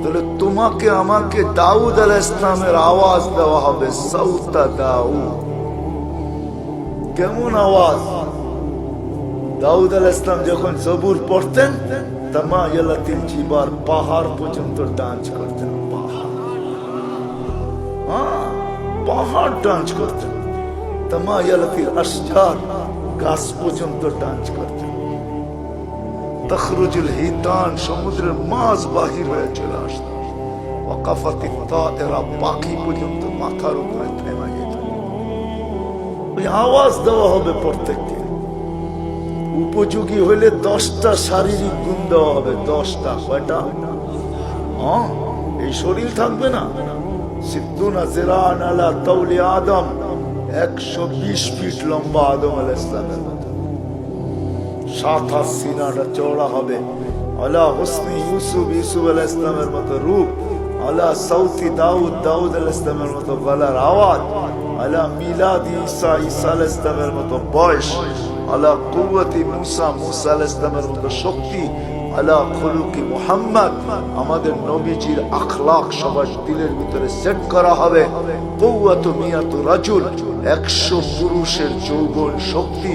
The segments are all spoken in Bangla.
তাহলে তোমাকে আমাকে দাউদ আল ইসলামের আওয়াজ দেওয়া হবে সৌতা দাউদ। কেমন আওয়াজ? দাউদ আল ইসলাম যখন জবুর পড়তেন তামা ইয়ালাতিল জিবার পাহাড় পর্যন্ত ডান্স করতেন, পাহাড়। হ্যাঁ পাহাড় ডান্স করতেন। তামা ইয়ালাতিল আশজার গাছ পর্যন্ত ডান্স করতেন। তখরুজুল হিতান সমুদ্রের মাছ বাহির হয়ে চলে আসত। ওয়াকাফাতি তায়েরা পাখি পর্যন্ত মাথার উপরে থেমে যেত ওই আওয়াজ দেওয়া হবে প্রত্যেককে। উপযোগী হলে দশটা শারীরিক গুণ দেওয়া হবে, দশটা। কয়টা? এই শরীর থাকবে না। সিদ্ধুনা জেরান আলা তৌলি আদম, একশো বিশ ফিট লম্বা আদম আল ইসলামের চওড়া হবে। হোসনি ইউসুফ ইউসুফ আল ইসলামের মতো রূপ। দাউদ দাউদ আল ইসলামের মতো গলার আওয়াজ। ঈসা ঈসা আল ইসলামের মতো বয়স। মুসা মুসা আল ইসলামের মতো শক্তি। আলা খুলুকি মুহাম্মদ, আমাদের নবীজির আখলাক সবার দিলের ভিতরে সেট করা হবে। কৌয়াত মিয়াত রাজুল, একশো পুরুষের যৌবন শক্তি।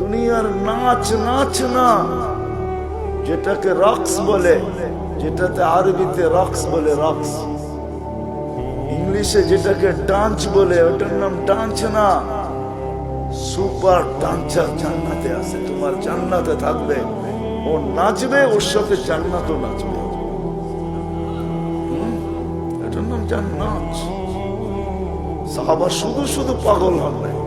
দুনিয়ার নাচ নাচ না। যেটাকে রক্স বলে, যেটাতে আরবিতে রক্স বলে রক্স। ইংলিশে যেটাকে ডান্স বলে, ওটার নাম ডান্স না। সুপার ডান্সার জান্নাতে আছে, তোমার জান্নাতে থাকবে। ও নাচবে, ওর সাথে জান্নাতও নাচবে। এটার নাম জান্নাত। সাহাবা শুধু শুধু পাগল নাই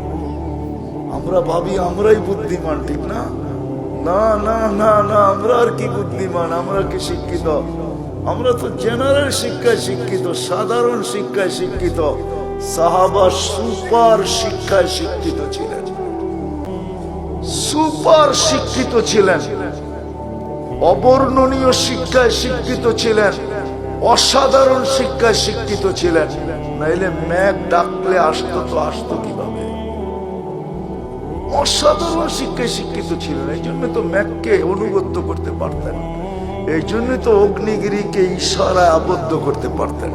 আমরা ভাবি, আমরাই বুদ্ধিমান, ঠিক না? না না না না, আমরা আর কি বুদ্ধিমান? আমরা কি শিক্ষিত? আমরা তো জেনারেল শিক্ষায় শিক্ষিত, সাধারণ শিক্ষায় শিক্ষিত। সাহাবা সুপার শিক্ষায় শিক্ষিত ছিলেন। সুপার শিক্ষিত ছিলেন। অবর্ণনীয় শিক্ষায় শিক্ষিত ছিলেন। অসাধারণ শিক্ষায় শিক্ষিত ছিলেন। নাইলে ম্যাক ডাকলে আসতো তো আসতো কীভাবে? অসাধারণ শিক্ষায় শিক্ষিত ছিলেন। এই জন্য তো ম্যাককে অনুগত্য করতে পারতেন। এই জন্য তো অগ্নিগিরিকে ইশারায় আবদ্ধ করতে পারতেন।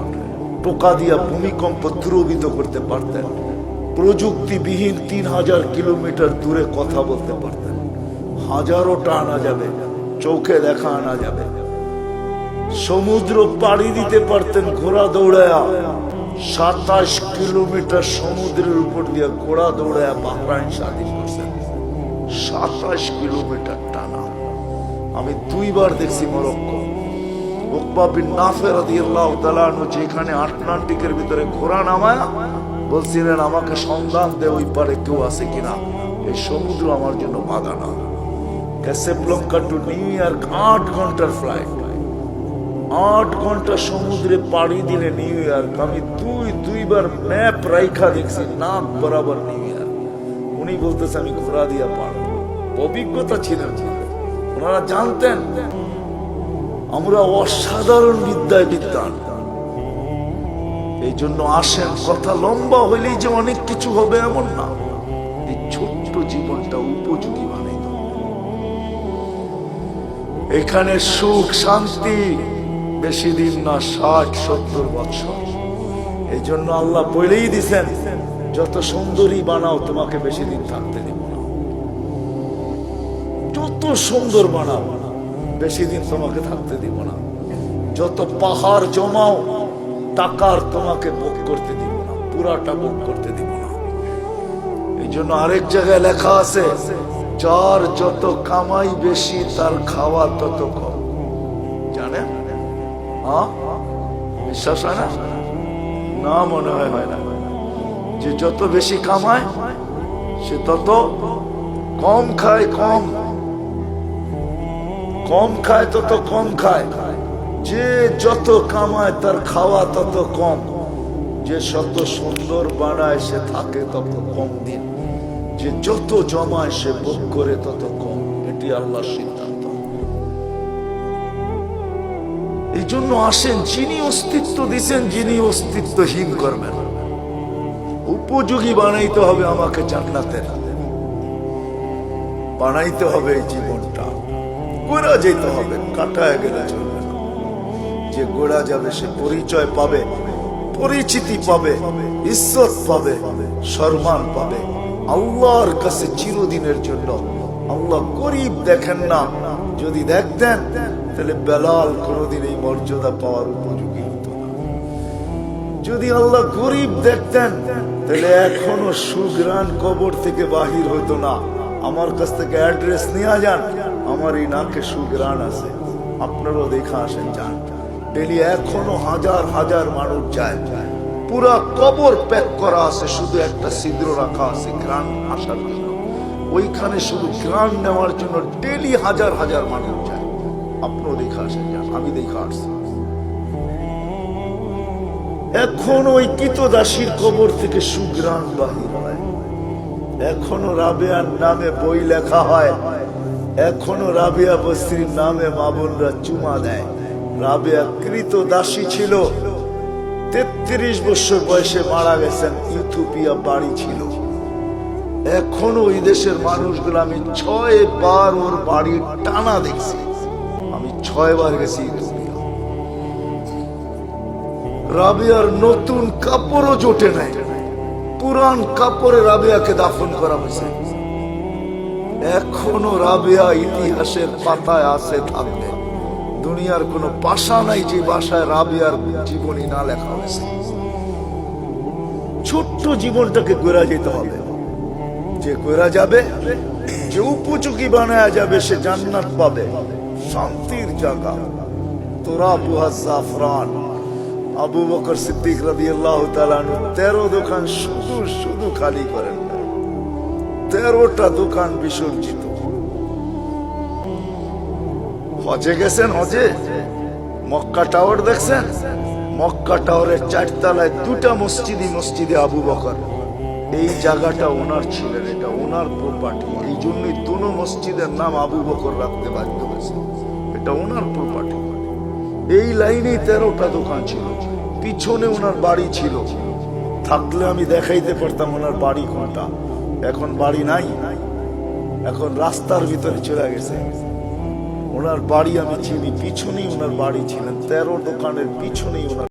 টোকা দিয়া ভূমিকম্প দ্রবিত করতে পারতেন। প্রযুক্তিবিহীন তিন হাজার কিলোমিটার দূরে কথা বলতে পারতেন। হাজারোটা আনা যাবে, চোখে দেখা আনা যাবে। সমুদ্র পাড়ি দিতে পারতেন ঘোড়া দৌড়ায়া। সাতাশ কিলোমিটার সমুদ্রের উপর দিয়ে ঘোড়া দৌড়ায়া বাহরাইন স্বাধীন করছেন সাতাশ কিলোমিটার টানা। আমি দুইবার দেখছি মরক্কো। তাআলা যেখানে আটলান্টিকের ভিতরে ঘোড়া নামায়, বলছিলেন, আমাকে সন্ধান দে ওই পারে কেউ আছে কিনা। এই সমুদ্র আমার জন্য বাধা না। ক্যাসেবলঙ্কা টু নিউ ইয়র্ক আট ঘণ্টার ফ্লাইট। আট ঘণ্টা সমুদ্রে পাড়ি দিলে নিউ ইয়র্ক। আমি দুই দুইবার ম্যাপ রাইখা দেখছি নাক বরাবর নিউ উনি বলতেছে, আমি ঘোড়া দিয়া পারব। অভিজ্ঞতা ছিলেন ওনারা জানতেন, আমরা অসাধারণ বিদ্যায় বিদ্যান। এই জন্য আসেন, কথা লম্বা হইলেই যে অনেক কিছু হবে এমন না। এই ছোট্ট জীবনটা উপযোগী মানে এখানে সুখ, শান্তি, বেশি দিন না, ষাট, সত্তর বছর। এই জন্য আল্লাহ বলেই দিছেন, যত সুন্দরী বানাও, তোমাকে বেশি দিন থাকতে দিব না। যত সুন্দর বানাও, বেশি দিন তোমাকে থাকতে দিব না। যত পাহাড় জমাও, টাকার তোমাকে ভোগ করতে দিব না, পুরাটা ভোগ করতে দিব না। এই জন্য আরেক জায়গায় লেখা আছে, যার যত কামাই বেশি, তার খাওয়া তত কম। হ্যাঁ বিশ্বাস হয় না? না মনে হয় হয় না। যে যত বেশি কামায়, সে তত কম খায়, কম। কম খায়, তত কম খায়। যে যত কামায়, তার খাওয়া তত কম। যে শত সুন্দর বানায়, সে থাকে তত কম দিন। যে যত জমায়, সে ভোগ করে তত কম। এটি আল্লাহ সিদ্ধান্ত। জন্য আসেন, যিনি অস্তিত্ব দিছেন, যিনি অস্তিত্বহীন করবেন। উপযোগী বানাইতে হবে আমাকে জান্নাতের বানাইতে হবে এই জীবনটা। গোড়া যেতে হবে, কাটায় গেলে চলবে যে গোড়া যাবে, সে পরিচয় পাবে, পরিচিতি পাবে, ইজ্জত পাবে, সম্মান পাবে। আল্লাহর কাছে চিরদিনের জন্য। আল্লাহ গরিব দেখেন না, যদি দেখতেন তাহলে বেলাল কোনোদিন এই মর্যাদা পাওয়ার উপযোগী হতো না। যদি আল্লাহ গরিব দেখতেন, তাহলে এখনও সুগ্রান কবর থেকে বাহির হইতো না। আমার কাছ থেকে অ্যাড্রেস নিয়ে যান, আমার এই নাকে সুগ্রান আছে। আপনারাও দেখা আসেন, যান। ডেলি এখনও হাজার হাজার মানুষ যায়। পুরা কবর প্যাক করা আছে, শুধু একটা ছিদ্র রাখা আছে গ্রান আসার জন্য। ওইখানে শুধু গ্রান নেওয়ার জন্য ডেলি হাজার হাজার মানুষ যায়। আপনিও দেখা আসেন আমি দেখা আসছি। এখন ওই কিতদাসীর কবর থেকে সুগ্রাণ বাহির হয়। এখনও রাবেয়ার নামে বই লেখা হয়। এখনও রাবিয়া বস্তির নামে মামুনরা চুমা দেয়। রাবেয়া কৃত দাসী ছিল। তেত্রিশ বছর বয়সে মারা গেছেন ইথিওপিয়া বাড়ি ছিল। এখনও ওই দেশের মানুষগুলো আমি ছয় বার ওর বাড়ির টানা দেখছি। আমি ছয় বার গেছি রাবিয়ার নতুন কাপড়ও জোটে নাই। পুরান কাপড়ে রাবিয়াকে দাফন করা হয়েছে। এখনও রাবিয়া ইতিহাসের পাতায় আছে থাকবে দুনিয়ার কোনো পাশা নাই যে বাসায় রাবিয়ার জীবনী না লেখা হয়েছে। ছোট্ট জীবনটাকে গোরা যেতে হবে। যে গোরা যাবে, যে উপযোগী বানায়া যাবে, সে জান্নাত পাবে। শান্তির জায়গা। তোরা বুহা জাফরান। আবু বকর সিদ্দিক রাদি আল্লাহ তেরো দোকান শুধু শুধু খালি করেন। তেরোটা দোকান বিসর্জিত। হজে গেছেন হজে? মক্কা টাওয়ার দেখছেন? মক্কা টাওয়ারের চারতলায় দুটা মসজিদই মসজিদে আবু বকর। এই জায়গাটা ওনার ছিলেন, এটা ওনার প্রপার্টি এই জন্যই দুনো মসজিদের নাম আবু বকর রাখতে বাধ্য। এটা ওনার প্রপার্টি এই তেরোটা দোকান ছিল। পিছনে ওনার বাড়ি ছিল। থাকলে আমি দেখাইতে পারতাম ওনার বাড়ি কোনটা। এখন বাড়ি নাই। এখন রাস্তার ভিতরে চলে গেছে। ওনার বাড়ি আমি চিনি। পিছনেই ওনার বাড়ি ছিলেন। তেরো দোকানের পিছনেই ওনার